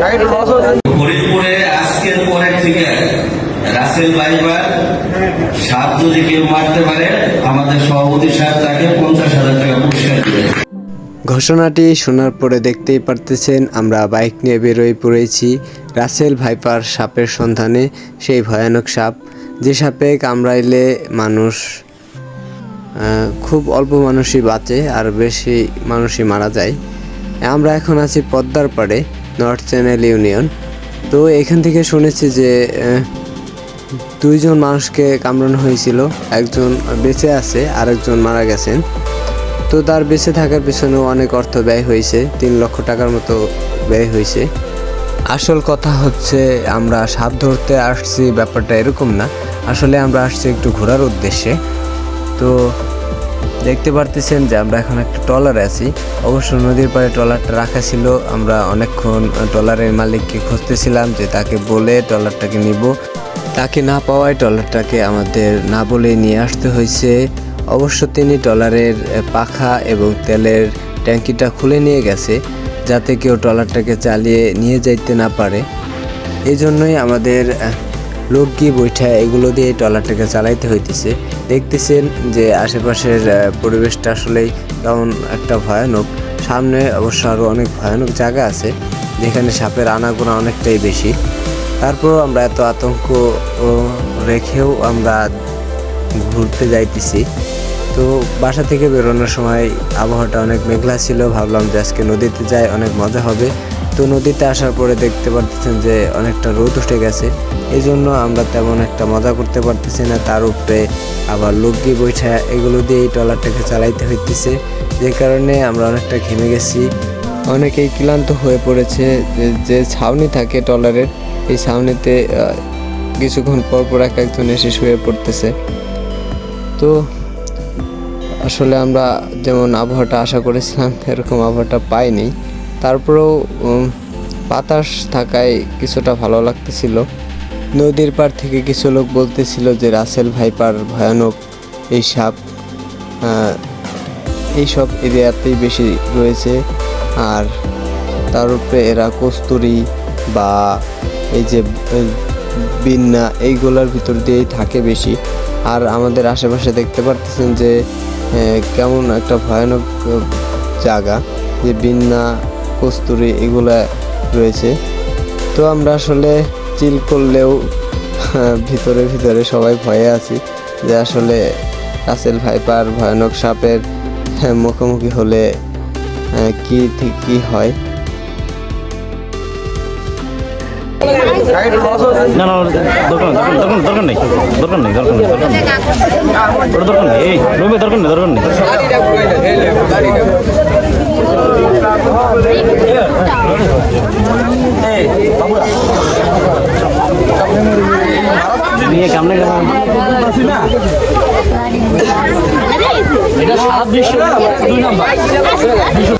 ফরিদপুরে আজকের পরের থেকে রাসেল ভাইবার সাপ যদি কেউ মারতে পারে আমাদের সভাপতি সাহেব তাকে পঞ্চাশ হাজার টাকা পুরস্কার দেবে ঘোষণাটি শোনার পরে দেখতেই পারতেছেন আমরা বাইক নিয়ে বেরোয় পড়েছি। রাসেল ভাইপার সাপের সন্ধানে সেই ভয়ানক সাপ। যে সাপে কামড়াইলে মানুষ খুব অল্প মানুষই বাঁচে আর বেশি মানুষই মারা যায়। আমরা এখন আছি পদ্মার পাড়ে। নর্থ চ্যানেল ইউনিয়ন তো এখান থেকে শুনেছি যে দুইজন মানুষকে কামড়ানো হয়েছিল। একজন বেঁচে আছে, আরেকজন মারা গেছেন। তো তার বেঁচে থাকার পিছনেও অনেক অর্থ ব্যয় হয়েছে, তিন লক্ষ টাকার মতো ব্যয় হয়েছে। আসল কথা হচ্ছে, আমরা সাপ ধরতে আসছি, ব্যাপারটা এরকম না। আসলে আমরা আসছি একটু ঘোরার উদ্দেশ্যে। তো দেখতে পারতেছেন যে আমরা এখন একটা ট্রলারে আছি। অবশ্য নদীর পাড়ে ট্রলারটা রাখা ছিল। আমরা অনেকক্ষণ ট্রলারের মালিককে খুঁজতেছিলাম যে তাকে বলে ট্রলারটাকে নিব। তাকে না পাওয়ায় ট্রলারটাকে আমাদের না বলে নিয়ে আসতে হয়েছে। অবশ্য তিনি ট্রলারের পাখা এবং তেলের ট্যাঙ্কিটা খুলে নিয়ে গেছে, যাতে কেউ ট্রলারটাকে চালিয়ে নিয়ে যাইতে না পারে। এই জন্যই আমাদের লোক গিয়ে বৈঠা এগুলো দিয়ে ট্রলারটাকে চালাইতে হইতেছে। দেখতেছেন যে আশেপাশের পরিবেশটা আসলেই কেমন একটা ভয়ানক। সামনে অবশ্য আরও অনেক ভয়ানক জায়গা আছে, যেখানে সাপের আনাগোনা অনেকটাই বেশি। তারপরও আমরা এত আতঙ্ক রেখেও আমরা ঘুরতে যাইতেছি। তো বাসা থেকে বেরোনোর সময় আবহাওয়াটা অনেক মেঘলা ছিল, ভাবলাম যে আজকে নদীতে যাই, অনেক মজা হবে। তো নদীতে আসার পরে দেখতে পারতেছেন যে অনেকটা রোদ উঠে গেছে। এই জন্য আমরা তেমন একটা মজা করতে পারতেছি না। তার উপরে আবার লোকগি বৈঠা, এগুলো দিয়ে এই ট্রলারটাকে চালাইতে হইতেছে। যে কারণে আমরা অনেকটা ঘেমে গেছি। অনেকেই ক্লান্ত হয়ে পড়েছে যে- যে ছাউনি থাকে ট্রলারের, এই ছাউনিতে কিছুক্ষণ পর পর এক একজন এসে শুয়ে পড়তেছে। তো আসলে আমরা যেমন আবহাওয়াটা আশা করেছিলাম, এরকম আবহাওয়াটা পাইনি। তারপরেও বাতাস থাকায় কিছুটা ভালো লাগতেছিল। নদীর পার থেকে কিছু লোক বলতেছিল যে, রাসেল ভাইপার, ভয়ানক এই সাপ। এইসব এরিয়াতেই বেশি রয়েছে। আর তার উপরে এরা কস্তুরি বা এই যে বিন্না এইগুলোর ভিতর দিয়েই থাকে বেশি। আর আমাদের আশেপাশে দেখতে পারতেছেন যে কেমন একটা ভয়ানক জায়গা। যে বিন্না কস্তুরি এগুলা রয়েছে। তো আমরা আসলে চিল করলেও ভিতরে ভিতরে সবাই ভয়ে আছি যে আসলে রাসেল ভাইপার ভয়ানক সাপের হ্যাঁ, মুখোমুখি হলে আহ, কি ঠিক কি হয়। দরকার দরকার দরকার নেই দরকার নেই দরকার নেই দরকার নেই দরকার নেই। দরকার নেই দরকার নেই। নিয়ে কেমনে কেমন এটা সারা বিশ্ব দুই নম্বর।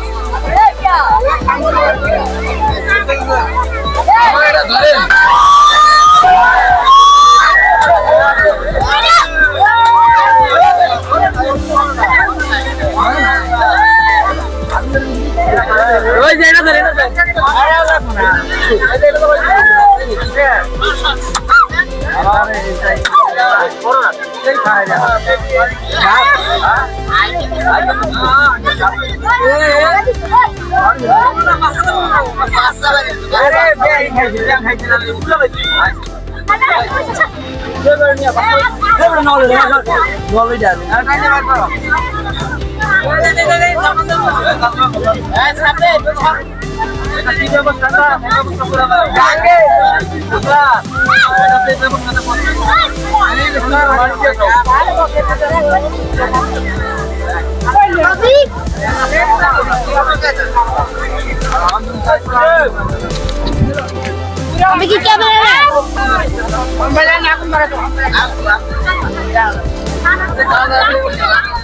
Kita Ang bigit ka ba na? Wala na akong marato. Ako ba? Ako ba?